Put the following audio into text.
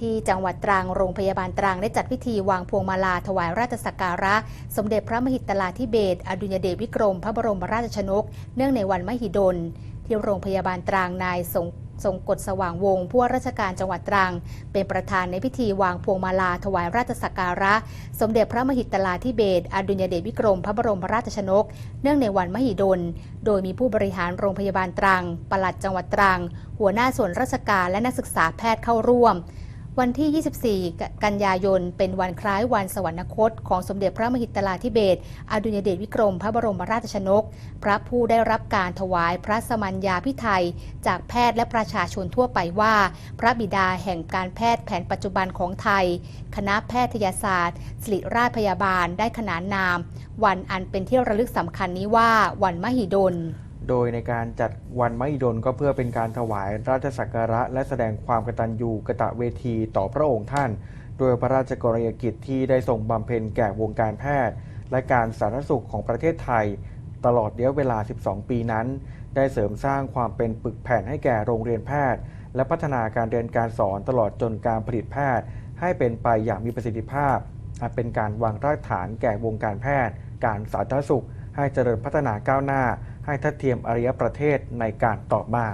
ที่จังหวัดตรังโรงพยาบาลตรังได้จัดพิธีวางพวงมาลาถวายราชสักการะ สมเด็จพระมหิตลาธิเบศอดุลยเดชวิกรม พระบรมราชชนก เนื่องในวันมหิดล ที่โรงพยาบาลตรังนายสงทรงกฎสว่างวงผู้ว่าราชการจังหวัดตรัง เป็นประธานในพิธีวางพวงมาลาถวายราชสักการะ สมเด็จพระมหิตลาธิเบศอดุลยเดชวิกรม พระบรมราชชนก เนื่องในวันมหิดล โดยมีผู้บริหารโรงพยาบาลตรังปลัดจังหวัดตรัง หัวหน้าส่วนราชการและนักศึกษาแพทย์เข้าร่วม วันที่ 24 กันยายน เป็นวันคล้ายวันสวรรคต ของสมเด็จพระมหิตลาธิเบศอดุลยเดชวิกรมพระบรมราชชนก พระผู้ได้รับการถวายพระสมัญญาพิไทยจากแพทย์และประชาชนทั่วไปว่า พระบิดาแห่งการแพทย์แผนปัจจุบันของไทย คณะแพทยศาสตร์ศิริราชพยาบาลได้ขนานนาม วันอันเป็นที่ระลึกสำคัญนี้ว่าวันมหิดล โดยในการจัดวันมหิดลก็เพื่อเป็นการถวายราชสักการะ และแสดงความกตัญญูกะตะเวทีต่อพระองค์ท่าน โดยพระราชกรณียกิจที่ได้ทรงบำเพ็ญแก่วงการแพทย์ และการสาธารณสุขของประเทศไทย ตลอดระยะเวลา 12 ปีนั้น ได้เสริมสร้างความเป็นปึกแผ่นให้แก่โรงเรียนแพทย์ และพัฒนาการเรียนการสอนตลอดจนการผลิตแพทย์ ให้เป็นไปอย่างมีประสิทธิภาพอาจเป็นการวางรากฐานแก่วงการแพทย์ การสาธารณสุข ให้เจริญพัฒนาก้าวหน้า ให้ทัดเทียมอารยประเทศในการต่อมา